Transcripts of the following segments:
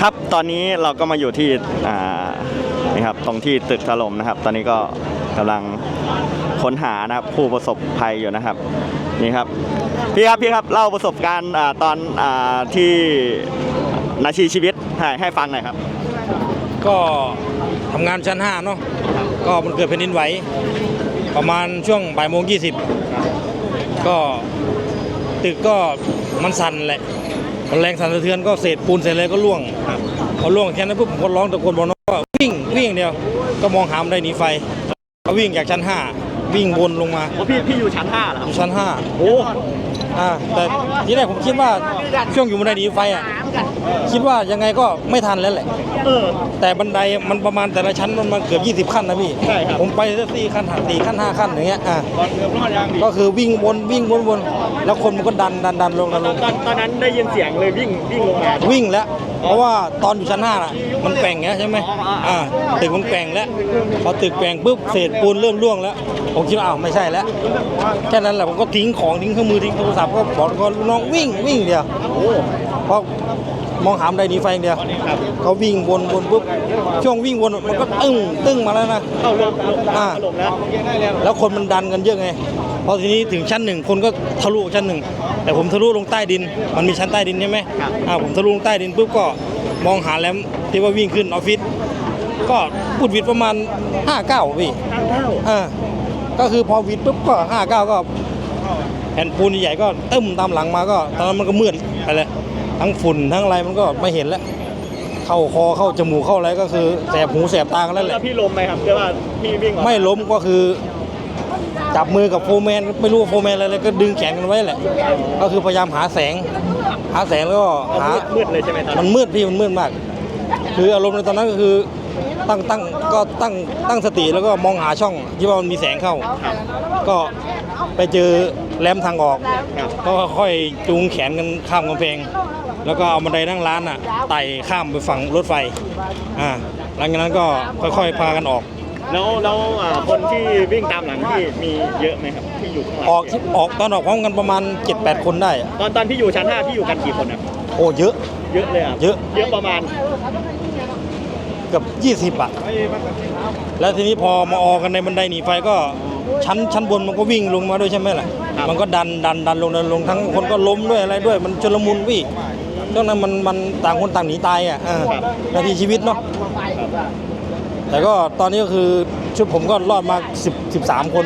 ครับตอนนี้เราก็มาอยู่ที่อ่านี่ครับตรงที่ตึกถล่มนะครับ ตอนนี้ก็กำลังค้นหานะครับผู้ประสบภัยอยู่นะครับนี่ครับพี่ครับพี่ครับเล่าประสบการณ์ตอนอที่นาทีชีวิตให้ให้ฟังหน่อยครับ ก็ทำงานชั้น5เนาะก็มันเกิดแผ่นดินไหวประมาณช่วงบ่ายโมงยี่สิบก็ตึกก็มันสั่นแหละ แรงสั่นสะเทือนก็เศษปูนเศษอะไรก็ล่วงพอล่วงแค่นั้นปุ๊บผมก็ร้องตะโกนบอกน้องว่าวิ่งวิ่งอย่างเดียวก็มองหามได้หนีไฟก็วิ่งจากชั้น 5 วิ่งวนลงมาโอ้พี่พี่อยู่ชั้น5เหรอคอรับยู่ชั้น 5 โอ้ อ่าแต่ทีแรกผมคิดว่าช่วงอยู่บันไดหนีไฟอะคิดว่ายังไงก็ไม่ทันแล้วแหละ เออ แต่บันไดมันประมาณแต่ละชั้นมันมาเกือบ 20 ขั้นนะพี่ ใช่ครับ ผมไปสักสี่ขั้นสี่ขั้นห้าขั้นอย่างเงี้ยอะตอนเกือบรอดยังดิก็คือวิ่งวนวิ่งวนวนแล้วคนมันก็ดันดันดันลงดันลงตอนตอนนั้นได้ยินเสียงเลยวิ่งวิ่งลงมาวิ่งแล้ว เพราะว่าตอนอยู่ชั้นห้าน่ะ มันแกว่งเงี้ยใช่ไหมอ่าตึกมันแกว่งแล้ว พอตึกแกว่งปุ๊บเศษปูนเริ่มร่วงแล้ว ผมคิดว่าอ้าวไม่ใช่แล้ว แค่นั้นแหละผมก็ทิ้งของทิ้งเครื่องมือทิ้งโทรศัพท์ก็บอกก็น้องวิ่งวิ่งเดียวเพราะมองหามไดหนีไฟอย่างเดียวเขาวิ่งวนวนปุ๊บช่วงวิ่งวนมันก็ตึ้งตึ้งมาแล้วนะเข้าลงอ่าลงแล้วแล้วคนมันดันกันเยอะไงพอทีนี้ถึงชั้นหนึ่งคนก็ทะลุชั้นหนึ่งแต่ผมทะลุลงใต้ดิน มันมีชั้นใต้ดินใช่ไหมอ่าผมทะลุลงใต้ดินปุ๊บก็ มองหาแลมที่ว่าวิ่งขึ้นออฟฟิศก็พูดวิดประมาณ 5 9พี่ทางเข้าอ่าก็คือพอวิดปุ๊บก็ 5 9 ก็แผ่นปูนใหญ่ๆก็ตึ้มตามหลังมาก็ตอนนั้นมันก็มืดไปเลยทั้งฝุ่นทั้งอะไรมันก็ไม่เห็นแล้ว เข้าคอเข้าจมูกเข้าอะไรก็คือแสบหูแสบตากันแล้วแหแล้ละวพี่ลมไหมครับเรียกว่าพี่วิ่งออกไม่ล้มก็คือจับมือกับโฟร์แมนไม่รู้ว่าโฟร์แมนอะไรแล้วก็ดึงแขนกันไว้แหละ ก็คือพยายามหาแสง หาแสงแล้วก็เอาหามืดมืดเลยใช่ไหมตอนมันั้นนมืดพี่มันมืดมาก คืออารมณ์ในตอนนั้นก็คือตั้งตั้งก็ตั้งตั้งสติแล้วก็มองหาช่องที่ว่ามันมีแสงเข้า ก็ไปเจอแรมทางออกครับก็ค่อยจูงแขนกันข้ามกำแพงแล้วก็เอาบันไดนั่งร้านอะไต่ข้ามไปฝั่งรถไฟอ่าหลังจากนั้นก็ค่อยๆพากันออก แล้วแล้วอ่าคนที่วิ่งตามหลังพี่มีเยอะไหมครับที่อยู่ข้างหลังออกที่ออกตอนออกพร้อมกันประมาณ 7-8 คนได้อะตอนตอนพี่อยู่ชั้น5พี่อยู่กันกี่คนครับโอ้เยอะ เยอะเลยอะเยอะ เยอะประมาณเกือบ20อะ แล้วทีนี้พอมาออกกันในบันไดหนีไฟก็ชั้นชั้นบนมันก็วิ่งลงมาด้วยใช่ไหมล่ะครับมันก็ดันดันดันลงดันลงทั้งคนก็ล้มด้วยอะไรด้วย มันชลมุนวิ่งช่วงนั้นมันมันต่างคนต่างหนีตายอะอ่านาทีชีวิตเนาะ แต่ก็ตอนนี้ก็คือชุดผมก็รอดมา10 13 คน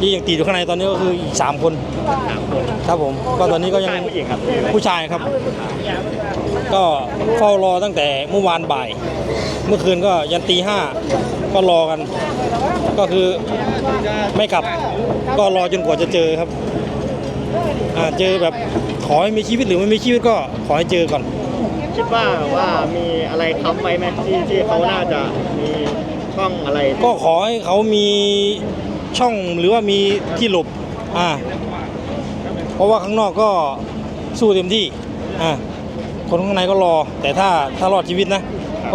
ที่ยังติดอยู่ข้างในตอนนี้ก็คืออีก 3 คนสามคนครับผม ก็ตอนนี้ก็ยังชายผู้หญิงครับผู้ชายครับ ก็เฝ้ารอตั้งแต่เมื่อวานบ่าย เมื่อคืนก็ยันตีห้าก็รอกัน ก็คือไม่กลับ ก็รอจนกว่าจะเจอครับอ่าเจอแบบขอให้มีชีวิตหรือไม่มีชีวิตก็ขอให้เจอก่อน คิดว่าว่ามีอะไรค้ำไว้ไหมที่ที่เขาน่าจะมีช่องอะไรก็ขอให้เขามีช่องหรือว่ามีที่หลบอ่าเพราะว่าข้างนอกก็สู้เต็มที่อ่าคนข้างในก็รอ แต่ถ้าถ้ารอดชีวิตนะ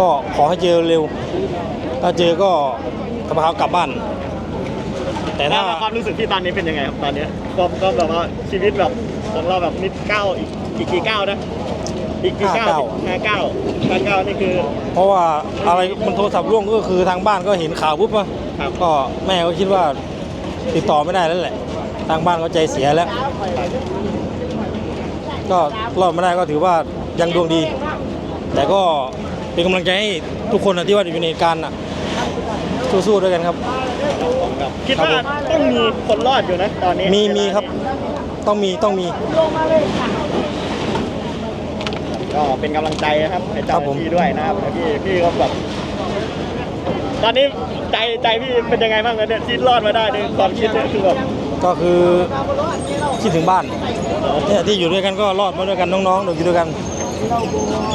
ก็ขอให้เจอเร็ว ถ้าเจอก็กระเพรากลับบ้าน แต่แล้ถ้าวความรู้สึกที่ตอนนี้เป็นยังไงครับตอนเนี้ยก็ก็แบบว่าชีวิตแบบของเราแบบนิดก้าวอีกอีกกี่ก้าวนะ อีกกี่ก้าวห้าก้าวห้าก้าวนี่คือ เพราะว่าอะไรมันโทรศัพท์ร่วงก็คือทางบ้านก็เห็นข่าวปุ๊บอะครับก็แม่ก็คิดว่าติดต่อไม่ได้แล้วแหละ ทางบ้านก็ใจเสียแล้ว ก็รอดมาได้ก็ถือว่ายังดวงดี แต่ก็เป็นกำลังใจให้ทุกคนนะที่ว่าอยู่ในเหตุการณ์น่ะสู้ๆด้วยกันครับครับคิดครับว่าต้องมีคนรอดอยู่นะตอนนี้มีมีครับ ต้องมีต้องมี ก็เป็นกำลังใจนะครับให้ครัเจ้าบหผน้ามที่ด้วยนะครับแล้วพี่พี่ก็แบบตอนนี้ใจใจพี่เป็นยังไงบ้างเนี่ยที่รอดมาได้ในความคิดเนี่ยคือแบบก็คือคิดถึงบ้านเนี่ยที่อยู่ด้วยกันก็รอดมาด้วยกันน้องๆอยู่ด้วยกัน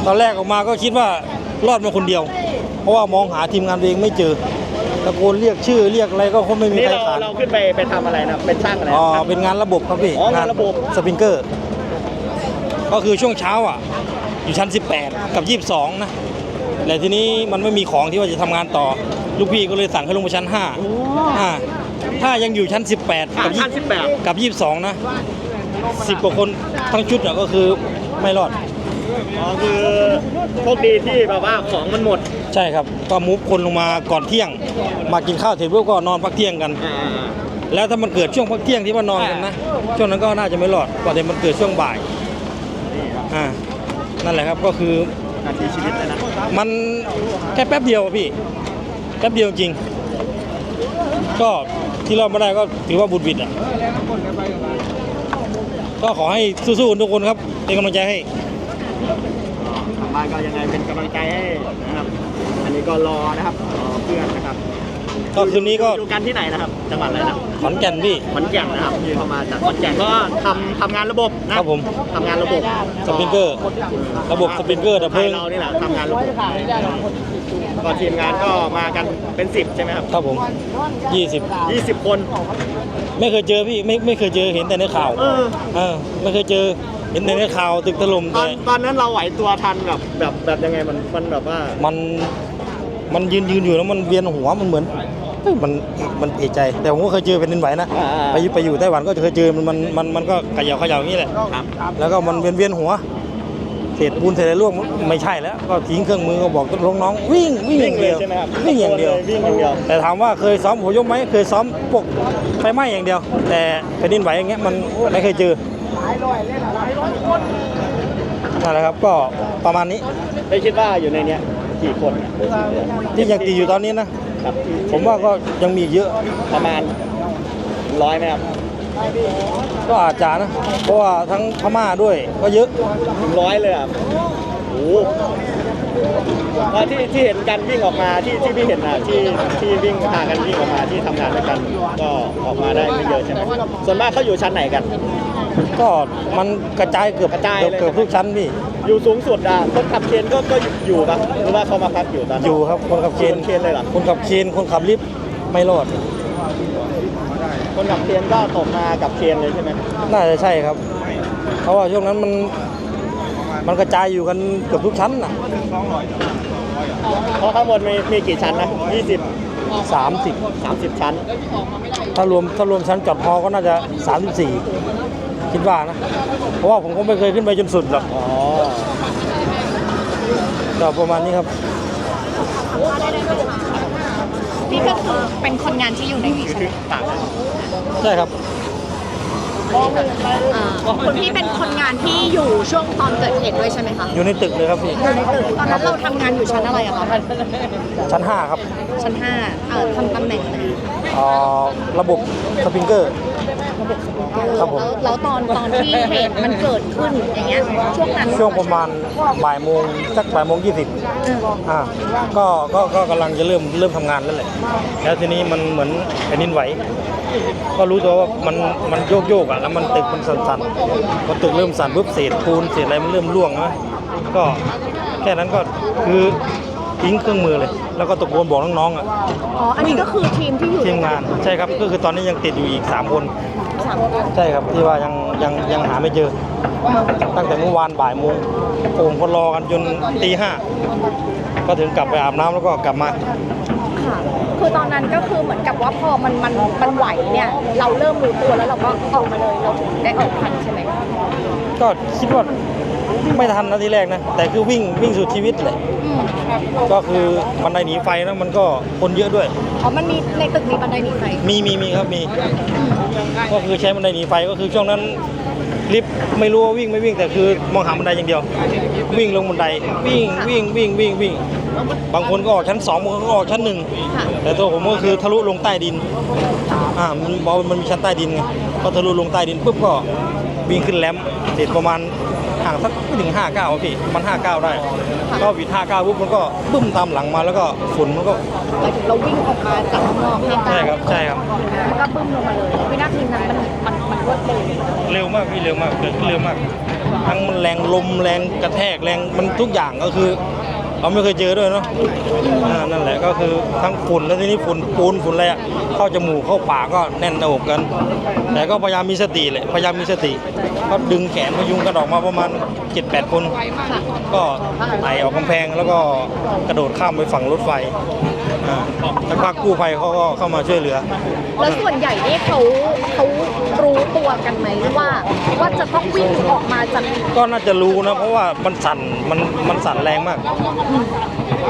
ตอนแรกออกมาก็คิดว่ารอดมาคนเดียว เพราะว่ามองหาทีมงานตัวเองไม่เจอตะโกนเรียกชื่อเรียกอะไรก็คงไม่มีนี่ใครเราขานเราขึ้นไปไปทำอะไรนะเป็นช่างอะไรอ๋อครับเป็นงานระบบครับพี่อ๋องานระบบสปริงเกอร์ ก็คือช่วงเช้าอะ อยู่ชั้น 18 กับ 22 นะแต่ทีนี้มันไม่มีของที่ว่าจะทำงานต่อ ลูกพี่ก็เลยสั่งให้ลงไปชั้น5อ่าถ้ายังอยู่ชั้น 18 กับชั้นสิบแปด20กับ 22 นะ 10 กว่าคนทั้งชุดอะก็คือไม่รอด อ๋อคือโชคดีที่แบบว่าของมันหมด ใช่ครับก็มุฟคนลงมาก่อนเที่ยง มากินข้าวเสร็จปุ๊บก็นอนพักเที่ยงกัน อ่าแล้วถ้ามันเกิดช่วงพักเที่ยงที่ว่านอนกันนะช่วงนั้นก็น่าจะไม่รอดกว่าแต่มันเกิดช่วงบ่ายนี่ครับอ่า นั่นแหละครับก็คือนาทีชีวิตเลยนะมันแค่แป๊บเดียวอะพี่แป๊บเดียวจริง ก็ที่รอดมาได้ก็ถือว่าบุญวิดอะก็ขอให้สู้ๆทุกคนครับเป็นกำลังใจให้ทางบ้านก็ยังไงเป็นกำลังใจให้นะครับ อันนี้ก็รอนะครับรอเพื่อนนะครับ ก็คืนนี้ก็ดูกันที่ไหนนะครับ จังหวัดอะไรนะขอนแก่นพี่ขอนแก่นนะครับที่เข้ามาจากขอนแก่นก็ทำทำงานระบบนะครับผมทำงานระบบสปริงเกอร์ ระบบสปริงเกอร์ดับเพลิงไทยเรานี่แหละทำงานระบบก็ทีมงานก็มากันเป็นสิบใช่ไหมครับครับผม20ยี่สิบคน ไม่เคยเจอพี่ไม่ไม่เคยเจอเห็นแต่ในข่าวเออเออไม่เคยเจอเห็นแต่ในข่าวตึกถล่มตอแต่นตอนนั้นเราไหวตัวทันแบบแบบแบบยังไงมันมันแบบว่ามัน มันยืนยืนอยู่แล้วมันเวียนหัวมันเหมือนเฮ้ยมันมันเอะใจ แต่ผมก็เคยเจอเป็นดินไหวนะอ่าๆไปอยู่ไปอยู่ไต้หวันก็เคยเจอมันมันมันมันก็เขย่าเขย่าอย่างนี้แหละ ครับแล้วก็มันเวียนเวียนหัวเศษปูนเศษอะไรร่วงไม่ใช่แล้ว ก็ทิ้งเครื่องมือก็บอกลูกน้องวิ่งวิ่งอย่างเดียวใช่ไหมครับวิ่งอย่างเดียว วิ่งอย่างเดียว แต่ถามว่าเคยซ้อมหัวยกไหมเคยซ้อมพวกไฟไหม้อย่างเดียว แต่แผ่นดินไหวอย่างเงี้ยมันไม่เคยเจอนั่นแหละครับก็ประมาณนี้ได้คิดว่าอยู่ในเนี้ย กี่คนอะที่ยังติดอยู่ตอนนี้นะ ครับผมว่าก็ยังมีอีกเยอะ ประมาณร้อยไหมครับก็อาจจะนะ เพราะว่าทั้งพม่าด้วยก็เยอะ ถึงร้อยเลยอะโอ้โหแล้วที่ที่เห็นกันวิ่งออกมาที่ที่พี่เห็นอะที่ที่วิ่งพากันวิ่งออกมาที่ทำงานด้วยกัน ก็ออกมาได้ไม่เยอะใช่ไหมส่วนมากเขาอยู่ชั้นไหนกัน ก็มันกระจายเกือบกระจายเกือบเลย เกือบทุกชั้นพี่ อยู่สูงสุดอะคนขับเคนก็ก็อยู่ปะหรือว่าเขามาพักอยู่ตอนนั้น อยู่ครับคนขับเคนคนเคนเลยเหรอ คนขับเคนคนขับลิฟต์ไม่รอด คนขับเคนก็ตกมากับเคนเลยใช่ไหมน่าจะใช่ครับ เพราะว่าช่วงนั้นมันมันกระจายอยู่กันเกือบทุกชั้นน่ะเพราะข้างบนมีมีกี่ชั้นนะ20 30 30 ชั้น ถ้ารวมถ้ารวมชั้นจอดฮอก็น่าจะ 34 คิดว่านะ เพราะว่าผมก็ไม่เคยขึ้นไปจนสุดหรอกอ๋อก็ประมาณนี้ครับ นี่ก็คือเป็นคนงานที่อยู่ในนี้ใช่ไหมต่างกันใช่ครับ อ่าคุณพี่เป็นคนงานที่อยู่ช่วงตอนเกิดเหตุด้วยใช่ไหมคะอยู่ในตึกเลยครับพี่อยู่ในตึกตอนนั้นเราทำงานอยู่ชั้นอะไรอะคะชั้น 5 ครับชั้นห้าเอ่อทำตำแหน่งอะไรเอ่อระบบสปริงเกอร์ ครับผม แล้วแล้วตอนตอนที่เหตุมันเกิดขึ้นอย่างเงี้ยช่วงนั้นช่วงประมาณบ่ายโมงสักบ่ายโมงยี่สิบเอออ่าก็ก็ก็กำลังจะเริ่มเริ่มทำงานแล้วแหละแล้วทีนี้มันเหมือนแผ่นดินไหว ก็รู้ตัวว่ามันมันโยกโยกอะแล้วมันตึกมันสั่นๆพอตึกเริ่มสั่นปุ๊บเศษปูนเศษอะไรมันเริ่มร่วงนะก็แค่นั้นก็คือทิ้งเครื่องมือเลย แล้วก็ตะโกนบอกน้องๆอะ อ๋ออันนี้ก็คือทีมที่อยู่ทีมงานใช่ครับก็คือตอนนี้ยังติดอยู่อีก 3 คน สามคนใช่ครับที่ว่ายังยังยังหาไม่เจอ ตั้งแต่เมื่อวานบ่ายโมงโอ่งก็รอกันจนตีห้าก็ถึงกลับไปอาบน้ำแล้วก็กลับมา ค่ะ คือตอนนั้นก็คือเหมือนกับว่าพอมันมันมันไหวเนี่ย เราเริ่มรู้ตัวแล้วเราก็ออกมาเลยเราถึงได้ออกทันใช่ไหมก็คิดว่า ไม่ทันนะทีแรกนะ แต่คือวิ่งวิ่งสุดชีวิตเลยอืมก็คือบันไดหนีไฟนะมันก็คนเยอะด้วยอ๋อมันมีในตึกมีบันไดหนีไฟมีมีมีครับมี ก็คือใช้บันไดหนีไฟก็คือช่วงนั้นลิฟต์ไม่รู้ว่าวิ่งไม่วิ่งแต่คือมองหาบันไดอย่างเดียว วิ่งลงบันไดวิ่งวิ่งวิ่งวิ่งวิ่ง บางคนก็ออกชั้นสองบางคนก็ออกชั้นหนึ่งค่ะแต่ตัวผมก็คือทะลุลงใต้ดินอ่ามันบอกว่ามันมีชั้นใต้ดินไงพอทะลุลงใต้ดินปุ๊บก็วิ่งขึ้นแลมป์เสร็จประมาณ ห่างสักไม่ถึง5 9ก้าพี่มัน 5 9 ได้ ก็วิด5 9ปุ๊บมันก็บึ้มตามหลังมาแล้วก็ฝุ่นมันก็หมายถึงเราวิ่งออกมาจากข้างนอกห้างใช่ครับใช่ครับมันก็บึ้มลงมาเลยวินาทีนั้นมันมันมันรวดเร็วเร็วมากพี่เร็วมากเกิดขึ้นเร็วมาก ทั้งมันแรงลมแรงกระแทกแรงมันทุกอย่างก็คือ เราไม่เคยเจอด้วยเนาะนั่นแหละก็คือทั้งฝุ่นแล้วทีนี้ฝุ่นปูนฝุ่นอะไรเข้าจมูกเข้าปากก็แน่นหน้าอกกัน แต่ก็พยายามมีสติเลยพยายามมีสติ ก็ดึงแขนพยุงกันออกมาประมาณ 7-8 คนค่ะก็ไต่ออกกำแพงแล้วก็กระโดดข้ามไปฝั่งรถไฟอ่าสักพักกู้ภัยเขาก็เข้ามาช่วยเหลือแล้วส่วนใหญ่นี่เขาเขา รู้ตัวกันไหมว่า ว่าจะต้องวิ่งออกมาจากก็น่าจะรู้นะ เพราะว่ามันสั่นมันมันสั่นแรงมาก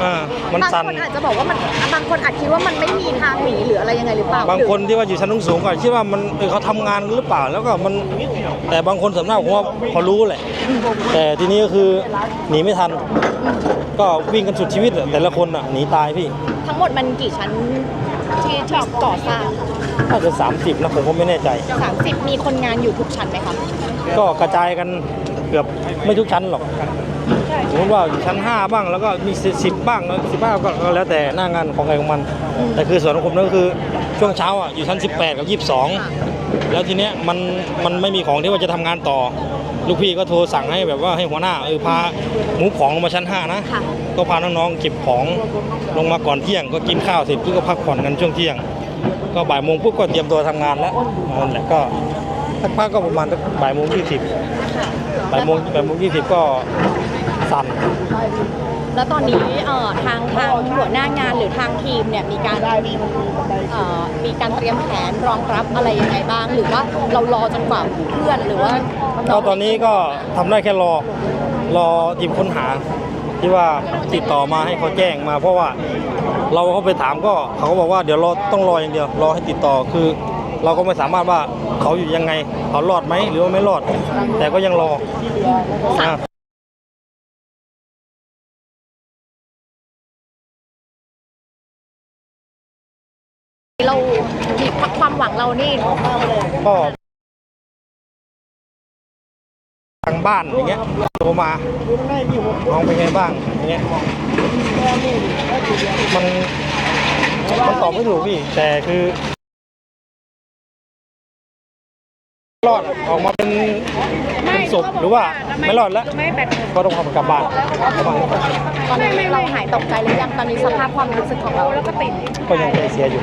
อ่ามันบางสั่นคนอาจจะบอกว่ามันบางคนอาจคิดว่ามันไม่มีทางหนีหรืออะไรยังไงหรือเปล่าบางคนที่ว่าอยู่ชั้นสูงๆก็คิดว่ามันเออเขาทำงานหรือเปล่าแล้วก็มันแต่บางคนสำนักผมว่าเขารู้แหละ แต่ทีนี้ก็คือหนีไม่ทัน ก็วิ่งกันสุดชีวิตอะแต่ละคนอะหนีตายพี่ ทั้งหมดมันกี่ชั้น ที่ที่ก่อสร้าง น่าจะ 30นะผมก็ไม่แน่ใจ 30 มีคนงานอยู่ทุกชั้นไหมคะก็กระจายกันเกือบไม่ทุกชั้นหรอกสมมติว่าอยู่ชั้น 5 บ้างแล้วก็มี 10 บ้างสิบห้าก็ก็แล้วแต่หน้างานของใครของมัน แต่คือส่วนของผมนั่นก็คือช่วงเช้าอะอยู่ชั้น 18 กับ 22 แล้วทีเนี้ยมันมันไม่มีของที่ว่าจะทำงานต่อ ลูกพี่ก็โทรสั่งให้แบบว่าให้หัวหน้าเออพาหมูของลงมาชั้น 5 นะ ค่ะ ก็พาน้องๆเก็บของลงมาก่อนเที่ยง ก็กินข้าวเสร็จปุ๊บก็พักผ่อนกันช่วงเที่ยง ก็บ่ายโมงปุ๊บก็เตรียมตัวทำงานแล้วนั่นแหละก็สักพักก็ประมาณสักบ่ายโมงยี่สิบบ่ายโมงบ่ายโมงยี่สิบก็สั่น แล้วตอนนี้เอ่อทางทางหัวหน้างานหรือทางทีมเนี่ยมีการเอ่อมีการเตรียมแผนรองรับอะไรยังไงบ้าง หรือว่าเรารอจนกว่าเพื่อนหรือว่าก็ตอนนี้ก็ทำได้แค่รอรอทีมค้นหา ที่ว่าติดต่อมาให้เขาแจ้งมา เพราะว่าเราเขาไปถามก็เขาก็บอกว่าเดี๋ยวรอต้องรออย่างเดียวรอให้ติดต่อคือ เราก็ไม่สามารถว่าเขาอยู่ยังไงเขารอดไหมหรือว่าไม่รอด แต่ก็ยังรออ่า เรามีความหวังเรานี่ก็ทางบ้านอย่างเงี้ยโทรมาน้องเป็นไงบ้างอย่างเงี้ยมันมันตอบไม่ถูกพี่แต่คือ รอดออกมาเป็นเป็นศพหรือว่าไม่รอดแล้วก็ต้องขับกลับบ้านประมาณนี้ตอนนี้เราหายตกใจหรือยังตอนนี้สภาพความรู้สึกของเราแล้วก็ติดก็ยังใจเสียอยู่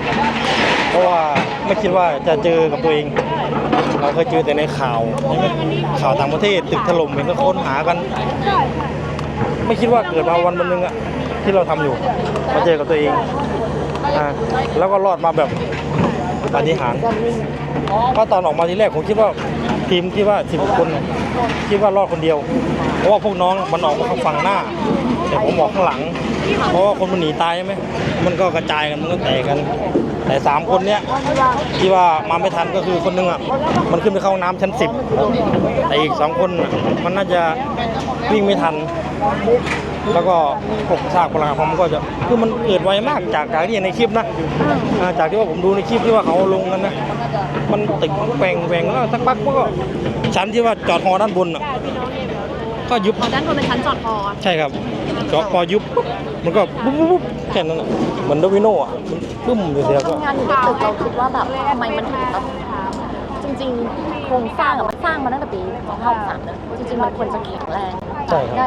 เพราะว่าไม่คิดว่าจะเจอกับตัวเอง เราเคยเจอแต่ในข่าวใช่ไหมข่าวต่างประเทศตึกถล่มเห็นก็ค้นหากัน ไม่คิดว่าเกิดมาวันวันหนึงอะที่เราทำอยู่มาเจอกับตัวเองอ่าแล้วก็รอดมาแบบ ปาฏิหาริย์ก็ตอนออกมาทีแรกผมคิดว่าทีมที่ว่าสิบคนคิดว่ารอดคนเดียว เพราะว่าพวกน้องมันออกมาข้างฝั่งหน้า แต่ผมออกข้างหลัง เพราะว่าคนมันหนีตายใช่ไหมมันก็กระจายกันมันก็แตกกัน แต่สามคนเนี้ยที่ว่ามาไม่ทันก็คือคนหนึงอะมันขึ้นไปเข้าห้องน้ำชั้นสิบแต่อีกสองคนมันน่าจะวิ่งไม่ทัน แล้วก็พวกซากพลังงานก็จะคือมันเกิดไวมากจากจากที่เห็นในคลิปนะอ่าจากที่ว่าผมดูในคลิปที่ว่าเขาลงกันนะมันติดแปลงแหวงแล้วสักพักมันก็ชั้นที่ว่าจอดฮอด้านบนอะก็ยุบพอด้านบนเป็นชั้นจอดพอใช่ครับก็พอยุบปุ๊บมันก็ปุ๊บปุ๊บปุ๊บแค่นั้นน่ะเหมือนโดมิโน่อะมันปุ้มเสียๆก็ทำงานอยู่ในตึกเราคิดว่าแบบทำไมมันถึงแบบจริงๆโครงสร้างอะมันสร้างมาตั้งแต่ปี2563นะจริงๆมันควรจะแข็งแรงใช่ครับได้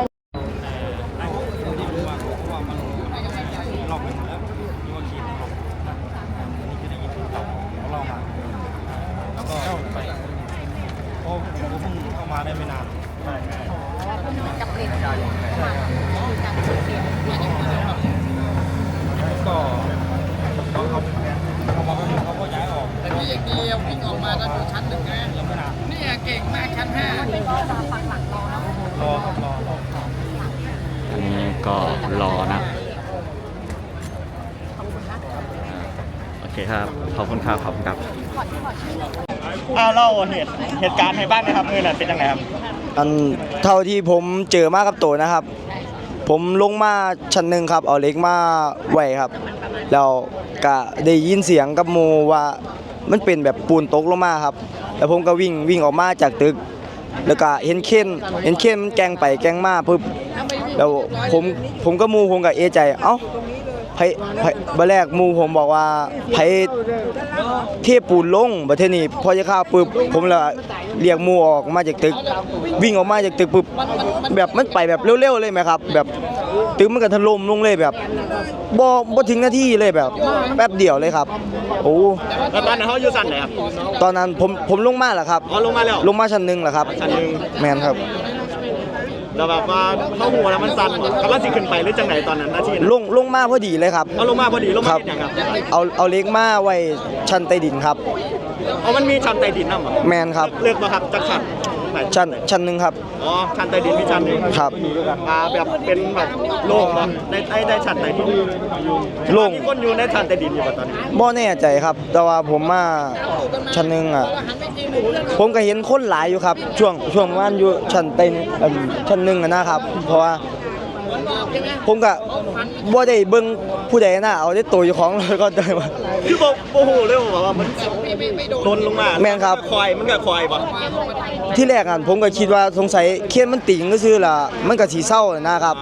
แล้วก็ไปเพราะผมเพิ่งเข้ามาได้ไม่นาน กับเด็ก ก็เขาเขาเขามาเขาเขาก็ย้ายออก แต่พี่อย่างเดียววิ่งออกมาแล้วอยู่ชั้นหนึ่งนะ ยังไม่นาน เนี่ยเก่งมากชั้นห้า รอครับรอรอ อันนี้ก็รอนะ โอ เคครับขอบคุณครับขอบคุณครับอ้าวเล่าเหตุเหตุการณ์ให้บ้างนะครับมือนั้นเป็นยังไงครับอันเท่าที่ผมเจอมากับตัวนะครับ ผมลงมาชั้นหนึ่งครับ เอาเหล็กมาไว้ครับ แล้วก็ได้ยินเสียงกับหมูว่ามันเป็นแบบปูนตกลงมาครับ แล้วผมก็วิ่งวิ่งออกมาจากตึก แล้วก็เห็นเค้นเห็นเค้นมันแกล้งไปแกล้งมาปุ๊บแล้วผมผมก็หมูผมก็เอะใจเอ้า ไผไผบัดแรกหมูผมบอกว่าไผเทปูนลงบัดเทอนี้พอจะเข้าปุ๊บผมเลยเรียกหมูออกมาจากตึก วิ่งออกมาจากตึกปุ๊บแบบมันไปแบบเร็วๆเลยไหมครับ แบบตึกมันก็ถล่มลงเลยแบบบ่บ่ถึงนาทีเลยแบบ แป๊บเดียวเลยครับ โอ้แล้วตอนนั้นเขาอยู่สั่นไหนครับตอนนั้นผมผมลงมาแหละครับอ๋อลงมาแล้วลงมาชั้นหนึ่งแหละครับชั้นหนึ่งแมนครับ แล้วแบบว่าเข้าหัวแล้วมันสั่นกำลังสิขึ้นไปหรือจังไหนตอนนั้นนาทีนั้นลงลงมาพอดีเลยครับ เอาลงมาพอดีลงคมารับเห็นยังครับเอาเอาเล็กมาไว้ชั้นใต้ดินครับ เอามันมีชั้นใต้ดินน้ำเหรอแมนครับ เลือกมาครับจักชั้น ไหนชั้นชั้นหนึ่งครับ อ๋อชั้นใต้ดินมีชั้นหนึ่งครับ อ่าแบบเป็นแบบโล่งเหรอในในในชั้นใต้ดินโล่ง มีคนอยู่ในชั้นใต้ดินอยู่ป่ะตอนนี้บ่แน่ใจครับ แต่ว่าผมมาชั้นหนึ่งอะผมก็เห็นคนหลายอยู่ครับ ช่วงช่วงประมาณอยู่ชั้นเต็นเอิ่มชั้นหนึ่งอะนะครับ เพราะว่า ผมก็บ่ได้เบิ่งผู้ใดนะเอาได้ตัวอยู่ของแล้วก็เดินมา คือบอกโอ้โหเร็วแบบว่ามันลนลงมาแม่นครับ คอยมันก็คอยป่ะ ที่แรกอะผมก็คิดว่าสงสัยเคียดมันติ่งก็คือล่ะมันก็สีเศร้านะครับ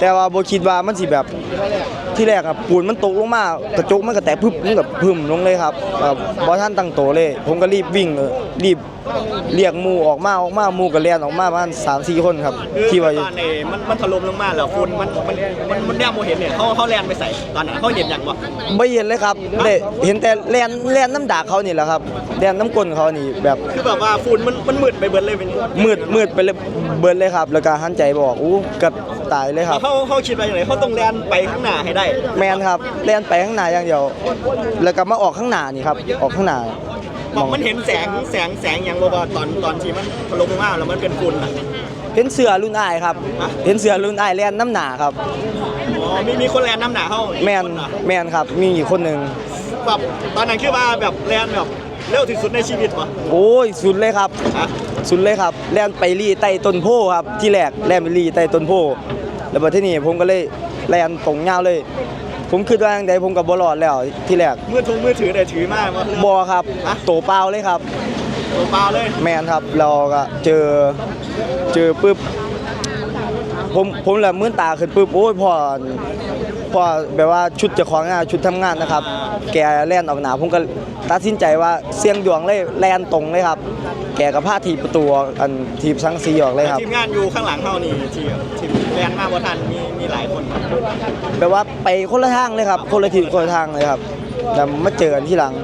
แต่ว่าโบคิดว่ามันสิแบบที่แรกอะปูนมันตกลงมากระจกมันก็แตกพึบมันก็พึ่มลงเลยครับบบบ่ทันตั้งโตเลย ผมก็รีบวิ่งเลยรีบ เรียกหมู่ออกมาออกมาหมู่ก็แล่นออกมาประมาณ3-4คนครับคือที่ว่าอยู่ตอนนี้มันมันถล่มลงมาแล้วฝุ่นมันมันมันมันแนมโมเห็นเนี่ยเขาเขาแลนไปใส่ตอนนั้นเขาเห็นอย่างวะบ่เห็นเลยครับได้เห็นแต่แล่นแล่นน้ำดากเขานี่แหละครับแล่นน้ำก้นเขานี่แบบคือแบบว่าฝุ่นมันมันมืดไปเบิดเลยเป็นมืดมืดไปเลยเบิดเลยครับ แล้วก็หันใจบอกอู้เกับตายเลยครับ เขาเขาคิดไปอย่างไรเขาต้องแลนไปข้างหน้าให้ได้ แมนครับแล่นไปข้างหน้าอย่างเดียว แล้วก็มาออกข้างหน้านี่ครับออกข้างหน้า บอกมันเห็นแสงแสงแสงอย่างบอกว่าตอนตอนที่มันถล่มลงมาแล้วมันเป็นฝุ่นอะ เห็นเสือรุ่นอ้ายครับ ฮะ เห็นเสือรุ่นอ้ายแล่นน้ำหนาครับ อ๋อมีมีคนแลนน้ำหนาเขาอีกแมนคเหรอแมนครับ มีอีกคนหนึ่งแบบตอนนั้นคือว่าแบบแลนแบบเร็วที่สุดในชีวิตวะโอ้ยสุดเลยครับ ฮะสุดเลยครับแล่นไปรีใต้ต้นโพครับที่แรกแล่นไปรีใต้ต้นโพแล้วพอที่นี่ผมก็เลยแล่นตรงยาวเลย ผมคิดว่าอย่างใดผมกับบรอดแล้วที่แรกมือถือมือถือได้ถือมากวะบอครับฮะโตเปล่าเลยครับตัวเปล่าเลยแมนครับเราก็เจอเจอปุ๊บผมผมแหละมื่นตาขึ้นปุ๊บโอ้ยพอพอแบบว่าชุดเจะของงานชุดทำงานนะครับ แกแล่นออกหนาผมก็ตัดสินใจว่าเสียงดวงเลยแล่นตรงเลยครับ แกกับผ้าทีบประตูออกอันทีบสังสีออกเลยครับ ทีมงานอยู่ข้างหลังเขานี่ทีมทีมแลนมากกว่าทันมีมีหลายคนครับแบบว่าไปคนละทางเลยครับ คนละทิศคนละทางเลยครับแล้วมาเจอกันที่หลัง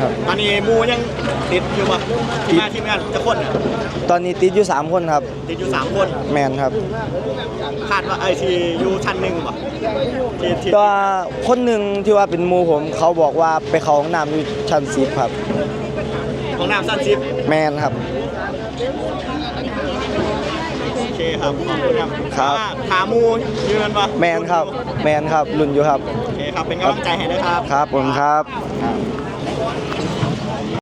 ครับ ตอนนี้หมูยังติดอยู่ปะทีมงานทีมงานจะคนอะตอนนี้ติดอยู่สามคนครับ ติดอยู่สามคนแมนครับคาดว่าไอทีอยู่ชั้นหนึ่งปะที่ที่ตัวคนหนึ่งที่ว่าเป็นหมูผม เขาบอกว่าไปเขาห้องน้ำอยู่ชั้นสิบครับ ของน้ำสั้นซิปแมนครับ โอเคครับขอบคุณครับครับว่าขาหมูยืนปะแมนครับ แมนครับ รุ่นอยู่ครับ โอเคครับ เป็นกำลังใจให้นะครับ ครับผมครับ ครับ